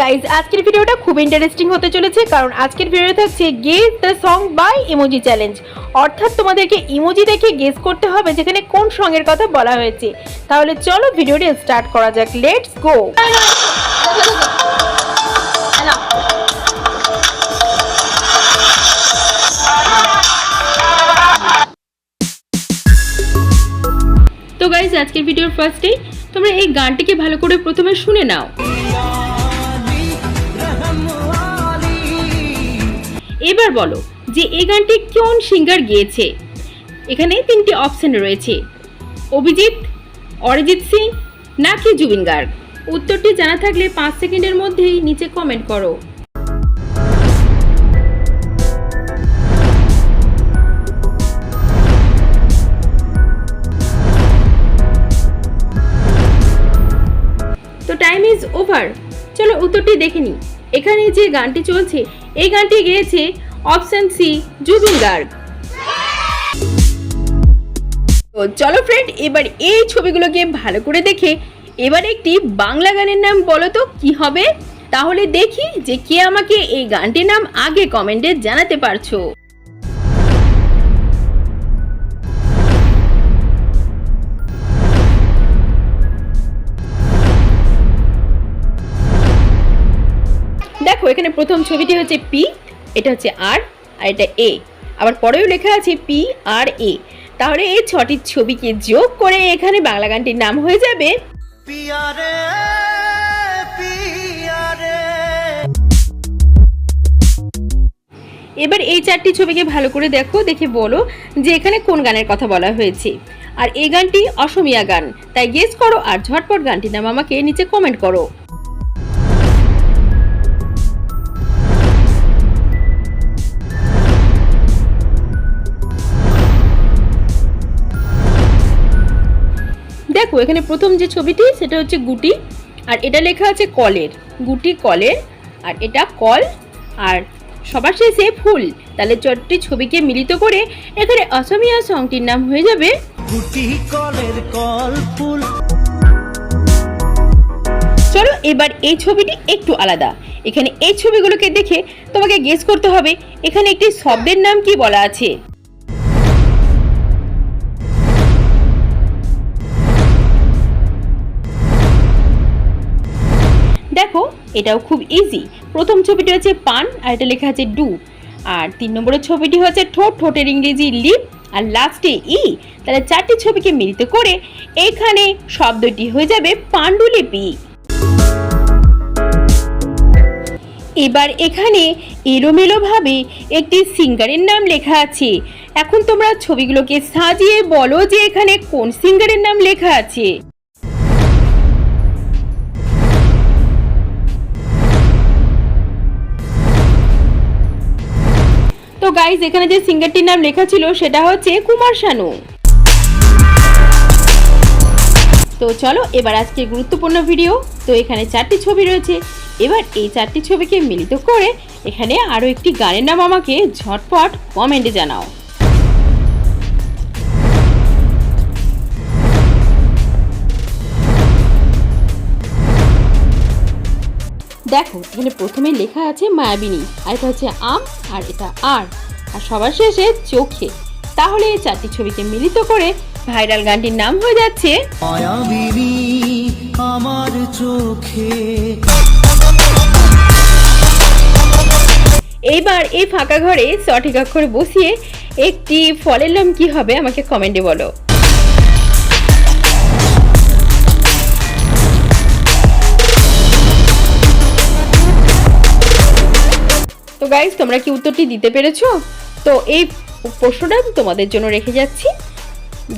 Guys আজকের ভিডিওটা খুব ইন্টারেস্টিং হতে চলেছে, কারণ আজকের ভিডিও থাকছে guess the song by emoji challenge অর্থাৎ তোমাদেরকে ইমোজি দেখে গেস করতে হবে যেখানে কোন সঙ্গের কথা বলা হয়েছে। তাহলে চলো ভিডিওটি স্টার্ট করা যাক লেটস গো তো গাইজ আজকের ভিডিওর ফার্স্টেই তোমরা এই গানটিকে ভালো করে প্রথমে শুনে নাও। এবার বলো যে এই গানটি কোন সিঙ্গার গেয়েছে? এখানে তিনটি অপশন রয়েছে। অভিজিৎ, অরিজিৎ সিং নাকি জুবিন গার্গ? উত্তরটি জানা থাকলে পাঁচ সেকেন্ডের মধ্যেই নিচে কমেন্ট করো। তো টাইম ইজ ওভার চলো উত্তরটি দেখে নিই। এখানে যে গানটি চলছে, এই গানটি গেয়েছে অপশন সি, জুবিন গার্গ। তো চলো ফ্রেন্ড এবার এই ছবিগুলোকে ভালো করে দেখে, এবার একটি বাংলা গানের নাম বলো তো, কি হবে? তাহলে দেখি যে কে আমাকে এই গানটির নাম আগে কমেন্টে জানাতে পারছ। দেখো এখানে প্রথম ছবিটি হচ্ছে পি এটা হচ্ছে আর আর এটা এ আবার পরেও লেখা আছে পি আর এ তাহলে এই ছটি ছবিকে যোগ করে এখানে বাংলা গানটির নাম হয়ে যাবে পিয়ারে এবার এই চারটি ছবিকে ভালো করে দেখো দেখে বলো যে এখানে কোন গানের কথা বলা হয়েছে। আর এই গানটি অসমিয়া গান তাই গেস করো আর ঝটপট গানটির নাম আমাকে নিচে কমেন্ট করো। এখানে প্রথম যে ছবিটি সেটা হচ্ছে গুটি আর এটা লেখা আছে কলের। গুটি কলের আর এটা কল আর সবার শেষে ফুল। তাহলে চারটি ছবিকে মিলিত করে এখানে অসমিয়া সংটির নাম হয়ে যাবে গুটি কলের কল ফুল। চলো এবার এই ছবিটি একটু আলাদা। এখানে এই ছবিগুলোকে দেখে তোমাকে গেস করতে হবে এখানে একটি শব্দের নাম কি বলা আছে? এটাও খুব ইজি প্রথম ছবিটি হচ্ছে পান, আর এটা লেখা আছে ডু। আর তিন নম্বরের ছবিটি হচ্ছে ঠোঁট, ঠোঁটের ইংরেজি লিপ, আর লাস্টে ই। তাহলে চারটি ছবিকে মিলিত করে এখানে শব্দটি হয়ে যাবে পাণ্ডুলিপি। এবার এখানে এলোমেলোভাবে একটি সিঙ্গারের নাম লেখা আছে। এখন তোমরা ছবিগুলোকে সাজিয়ে বলো যে এখানে কোন সিঙ্গারের নাম লেখা আছে। গাইজ এখানে যে সিঙ্গারটির নাম লেখা ছিল, সেটা হচ্ছে কুমার শানু। তো চলো, এবার আজকে গুরুত্বপূর্ণ ভিডিও তো এখানে চারটি ছবি রয়েছে। এবার এই চারটি ছবিকে মিলিত করে এখানে আরও একটি গানের নাম আমাকে ঝটপট কমেন্টে জানাও। দেখো এখানে প্রথমে লেখা আছে মায়াবিনী আর এটা হচ্ছে আম আর এটা আর। আর সবার শেষে চোখে। তাহলে এই চারটি ছবিকে মিলিত করে ভাইরাল গানটির নাম হয়ে যাচ্ছে মায়াবিনী আমার চোখে। এইবার এই ফাঁকা ঘরে সঠিক অক্ষরে বসিয়ে একটি ফলের নাম কি হবে আমাকে কমেন্টে বলো। তো গাইজ তোমরা কি উত্তরটি দিতে পেরেছ? তো এই প্রশ্নটা আমি তোমাদের জন্য রেখে যাচ্ছি।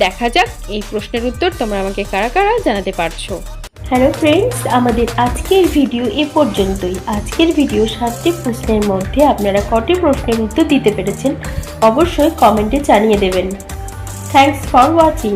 দেখা যাক এই প্রশ্নের উত্তর তোমরা আমাকে কারা কারা জানাতে পারছ। হ্যালো ফ্রেন্ডস আমাদের আজকের ভিডিও এ পর্যন্তই। আজকের ভিডিও সাতটি প্রশ্নের মধ্যে আপনারা কটি প্রশ্নের উত্তর দিতে পেরেছেন? অবশ্যই কমেন্টে জানিয়ে দেবেন। Thanks for watching